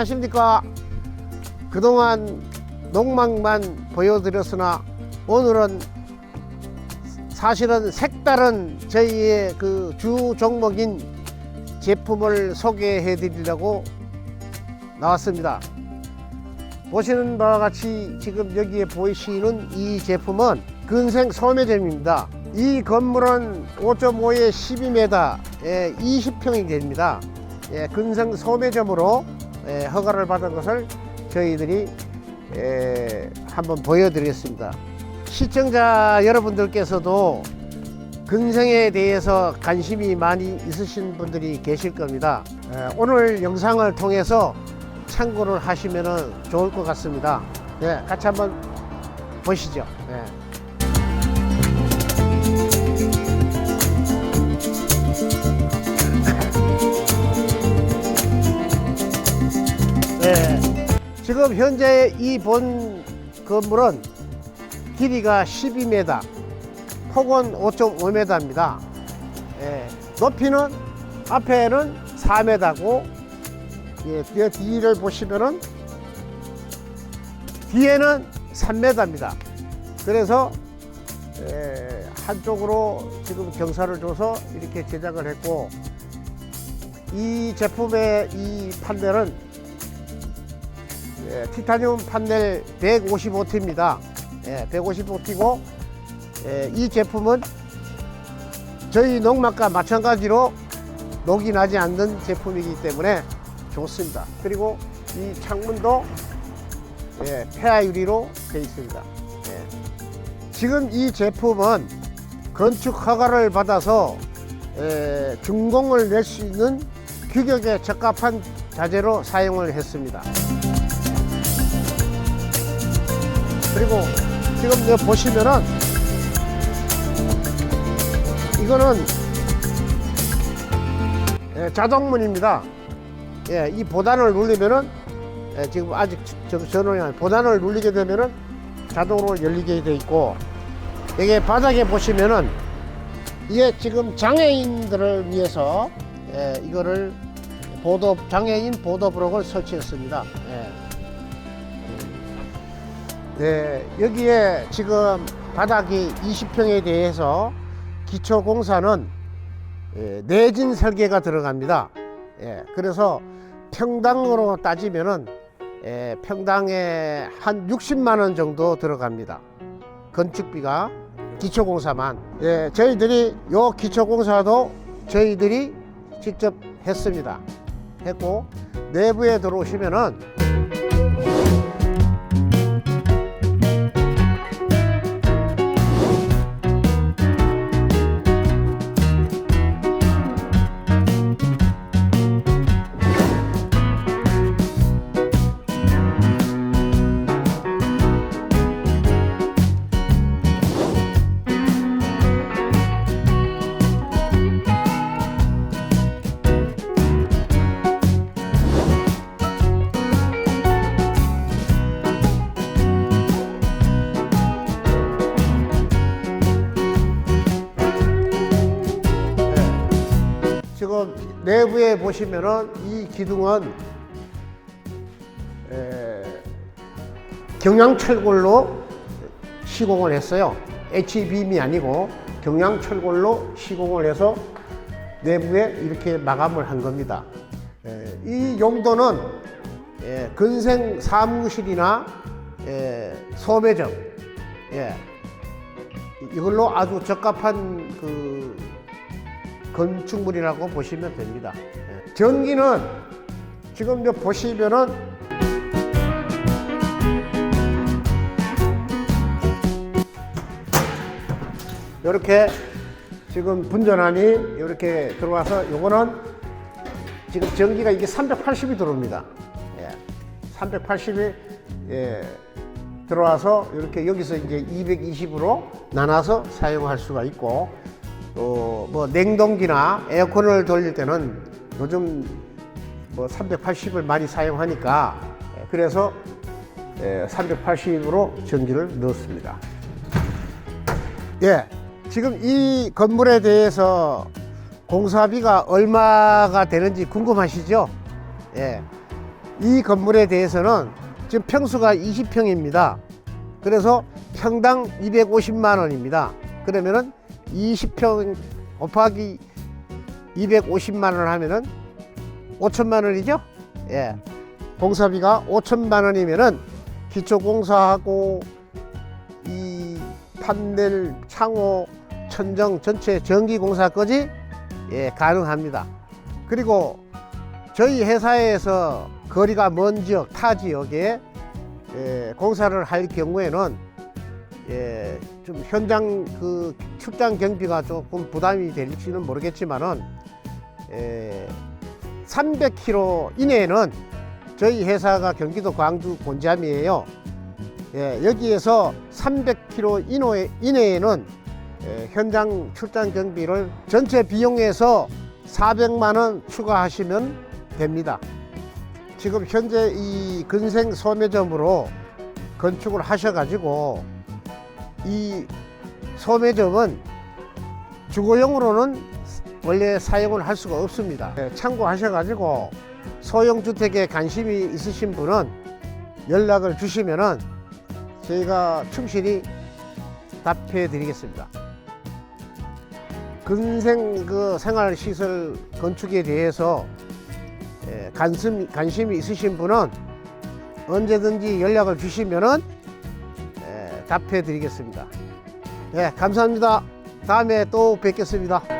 안녕하십니까. 그동안 농막만 보여드렸으나 오늘은 사실은 색다른 저희의 그 주 종목인 제품을 소개해 드리려고 나왔습니다. 보시는 바와 같이 지금 여기에 보이시는 이 제품은 근생 소매점입니다. 이 건물은 5.5에 12m에 20평이 됩니다. 예, 근생 소매점으로 예, 허가를 받은 것을 저희들이 예, 한번 보여드리겠습니다. 시청자 여러분들께서도 근생에 대해서 관심이 많이 있으신 분들이 계실 겁니다. 예, 오늘 영상을 통해서 참고를 하시면 좋을 것 같습니다. 네, 같이 한번 보시죠. 네. 네. 지금 현재 이 본 건물은 길이가 12m, 폭은 5.5m입니다. 예, 높이는 앞에는 4m고 예, 뒤를 보시면은 뒤에는 3m입니다. 그래서 에, 한쪽으로 지금 경사를 줘서 이렇게 제작을 했고 이 제품의 이 판넬은 예, 티타늄 판넬 155T입니다. 예, 155T고 예, 이 제품은 저희 농막과 마찬가지로 녹이 나지 않는 제품이기 때문에 좋습니다. 그리고 이 창문도 예, 폐화 유리로 되어 있습니다. 예. 지금 이 제품은 건축 허가를 받아서 예, 준공을 낼 수 있는 규격에 적합한 자재로 사용을 했습니다. 그리고 지금 보시면은 이거는 예, 자동문입니다. 예, 이 보단을 누르면은 예, 지금 아직 저- 전원이 아니 보단을 누르게 되면은 자동으로 열리게 돼 있고 여기 바닥에 보시면은 이게 지금 장애인들을 위해서 예, 이거를 보도 장애인 보도 브록을 설치했습니다. 예. 네, 여기에 지금 바닥이 20평에 대해서 기초 공사는 예, 내진 설계가 들어갑니다. 예, 그래서 평당으로 따지면은 예, 평당에 한 60만 원 정도 들어갑니다. 건축비가 기초 공사만. 예, 저희들이 요 기초 공사도 저희들이 직접 했습니다. 했고 내부에 들어오시면은 내부에 보시면은 이 기둥은 에, 경량철골로 시공을 했어요. H빔이 아니고 경량철골로 시공을 해서 내부에 이렇게 마감을 한 겁니다. 에, 이 용도는 예, 근생 사무실이나 예, 소매점 예, 이걸로 아주 적합한 그 건축물이라고 보시면 됩니다. 예. 전기는 지금 여 보시면은 이렇게 지금 분전함이 이렇게 들어와서 요거는 지금 전기가 이게 380이 들어옵니다. 예. 380이 예, 들어와서 이렇게 여기서 이제 220으로 나눠서 사용할 수가 있고 또 뭐 냉동기나 에어컨을 돌릴 때는 요즘 뭐 380을 많이 사용하니까 예, 그래서 380으로 전기를 넣었습니다. 예, 지금 이 건물에 대해서 공사비가 얼마가 되는지 궁금하시죠? 예, 이 건물에 대해서는 지금 평수가 20평입니다. 그래서 평당 250만 원입니다. 그러면은 20평 곱하기 250만 원 하면은 5천만 원이죠? 예. 공사비가 5천만 원이면은 기초 공사하고 이 판넬, 창호, 천정 전체 전기 공사까지 예, 가능합니다. 그리고 저희 회사에서 거리가 먼 지역, 타 지역에 예, 공사를 할 경우에는 예, 좀 현장 그 출장 경비가 조금 부담이 될지는 모르겠지만은 예, 300km 이내에는 저희 회사가 경기도 광주 본점이에요. 예, 여기에서 300km 이내, 이내에는 예, 현장 출장 경비를 전체 비용에서 400만 원 추가하시면 됩니다. 지금 현재 이 근생 소매점으로 건축을 하셔가지고 이 소매점은 주거용으로는 원래 사용을 할 수가 없습니다. 예, 참고하셔가지고 소형 주택에 관심이 있으신 분은 연락을 주시면은 저희가 충실히 답해 드리겠습니다. 근생 그 생활 시설 건축에 대해서 예, 관심 관심이 있으신 분은 언제든지 연락을 주시면은 예, 답해 드리겠습니다. 예, 감사합니다. 다음에 또 뵙겠습니다.